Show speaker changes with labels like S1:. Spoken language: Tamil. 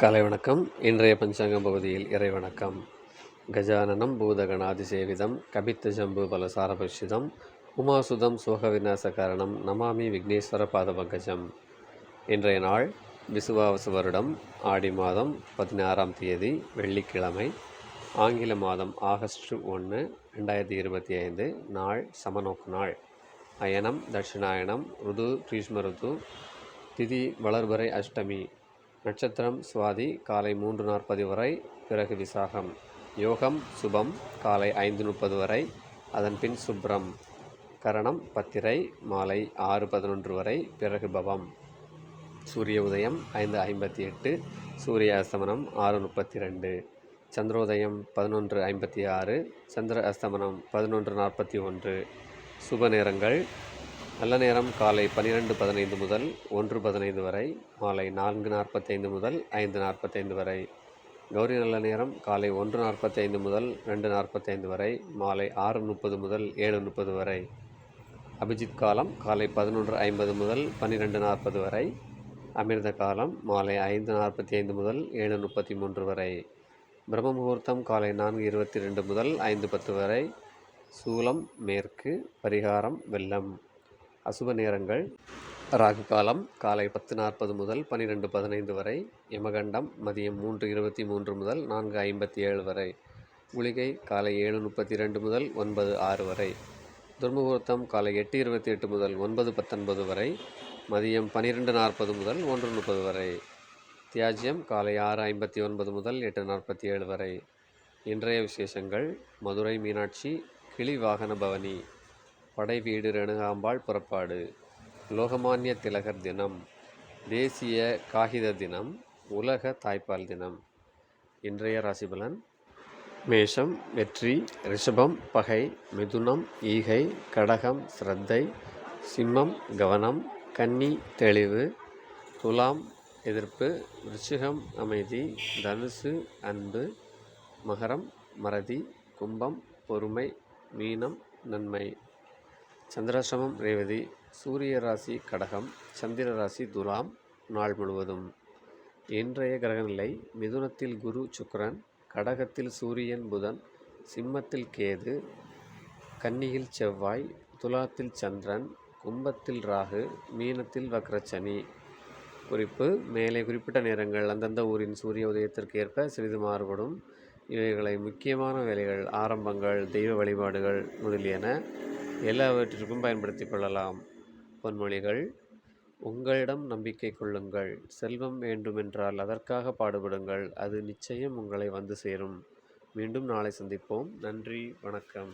S1: காலை வணக்கம். இன்றைய பஞ்சாங்கம் பகுதியில் இறை வணக்கம் கஜானனம் பூதகணாதிசேவிதம் கபித்த ஜம்பு பலசாரபட்சிதம் உமாசுதம் சோக விநாச காரணம் நமாமி விக்னேஸ்வர பாதபங்கஜம். இன்றைய நாள் விசுவாவசு வருடம். ஆடி மாதம் பதினாறாம் தேதி வெள்ளிக்கிழமை ஆங்கில மாதம் ஆகஸ்ட் ஒன்று ரெண்டாயிரத்தி இருபத்தி ஐந்து நாள் சமநோக்கு நாள். அயனம் தட்சிணாயனம் ருது கிரீஷ்ம ருது திதி வளர்பறை அஷ்டமி நட்சத்திரம் சுவாதி காலை மூன்று நாற்பது வரை பிறகு விசாகம். யோகம் சுபம் காலை ஐந்து முப்பது வரை அதன் பின் சுப்ரம். கரணம் பத்திரை மாலை ஆறு பதினொன்று வரை பிறகு பவம். சூரிய உதயம் ஐந்து ஐம்பத்தி எட்டு சூரிய அஸ்தமனம் ஆறு முப்பத்தி ரெண்டு. சந்திரோதயம் பதினொன்று ஐம்பத்தி ஆறு சந்திர அஸ்தமனம் பதினொன்று நாற்பத்தி ஒன்று. சுப நேரங்கள் நல்ல நேரம் காலை பன்னிரெண்டு பதினைந்து முதல் ஒன்று பதினைந்து வரை மாலை நான்கு நாற்பத்தைந்து முதல் ஐந்து நாற்பத்தைந்து வரை. கௌரி நல்ல நேரம் காலை ஒன்று நாற்பத்தைந்து முதல் ரெண்டு நாற்பத்தைந்து வரை மாலை ஆறு முப்பது முதல் ஏழு முப்பது வரை. அபிஜித் காலம் காலை பதினொன்று ஐம்பது முதல் பன்னிரெண்டு நாற்பது வரை. அமிர்த காலம் மாலை ஐந்து நாற்பத்தி ஐந்து முதல் ஏழு முப்பத்தி மூன்று வரை. பிரம்ம முகூர்த்தம் காலை நான்கு இருபத்தி ரெண்டு முதல் ஐந்து பத்து வரை. சூலம் மேற்கு பரிகாரம் வெள்ளம். அசுப நேரங்கள். ராகு காலம் காலை பத்து நாற்பது முதல் பன்னிரெண்டு பதினைந்து வரை யமகண்டம் மதியம் மூன்று இருபத்தி மூன்று முதல் நான்கு ஐம்பத்தி ஏழு வரை குளிகை காலை ஏழு முப்பத்தி ரெண்டு முதல் ஒன்பது ஆறு வரை துர்முகூர்த்தம் காலை எட்டு இருபத்தி எட்டு முதல் ஒன்பது பத்தொன்பது வரை மதியம் பன்னிரெண்டு நாற்பது முதல் ஒன்று முப்பது வரை தியாஜ்யம் காலை ஆறு ஐம்பத்தி ஒன்பது முதல் எட்டு நாற்பத்தி ஏழு வரை. இன்றைய விசேஷங்கள் மதுரை மீனாட்சி கிளி வாகன பவனி. படை வீடு ரேணுகாம்பாள் புறப்பாடு. லோகமானிய திலகர் தினம். தேசிய காகித தினம். உலக தாய்ப்பால் தினம். இன்றைய ராசிபலன் மேஷம் வெற்றி ரிஷபம் பகை மிதுனம் ஈகை கடகம் ஸ்ரத்தை சிம்மம் கவனம் கன்னி தெளிவு துலாம் எதிர்ப்பு விருச்சிகம் அமைதி தனுசு அன்பு மகரம் மறதி கும்பம் பொறுமை மீனம் நன்மை. சந்திராசிரமம் ரேவதி சூரிய ராசி கடகம் சந்திர ராசி துலாம் நாள் முழுவதும். இன்றைய கிரகநிலை மிதுனத்தில் குரு சுக்கரன் கடகத்தில் சூரியன் புதன் சிம்மத்தில் கேது கன்னியில் செவ்வாய் துலாத்தில் சந்திரன் கும்பத்தில் ராகு மீனத்தில் வக்ரச்சனி குறிப்பு மேலே குறிப்பிட்ட நேரங்கள் அந்தந்த ஊரின் சூரிய உதயத்திற்கு ஏற்ப சிறிது மாறுபடும். இவைகளை முக்கியமான வேலைகள் ஆரம்பங்கள் தெய்வ வழிபாடுகள் முதலியன. எல்லாவற்றிற்கும் பயன்படுத்தி கொள்ளலாம். பொன்மொழிகள் உங்களிடம் நம்பிக்கை கொள்ளுங்கள். செல்வம் வேண்டுமென்றால் அதற்காக பாடுபடுங்கள். அது நிச்சயம் உங்களை வந்து சேரும். மீண்டும் நாளை சந்திப்போம். நன்றி. வணக்கம்.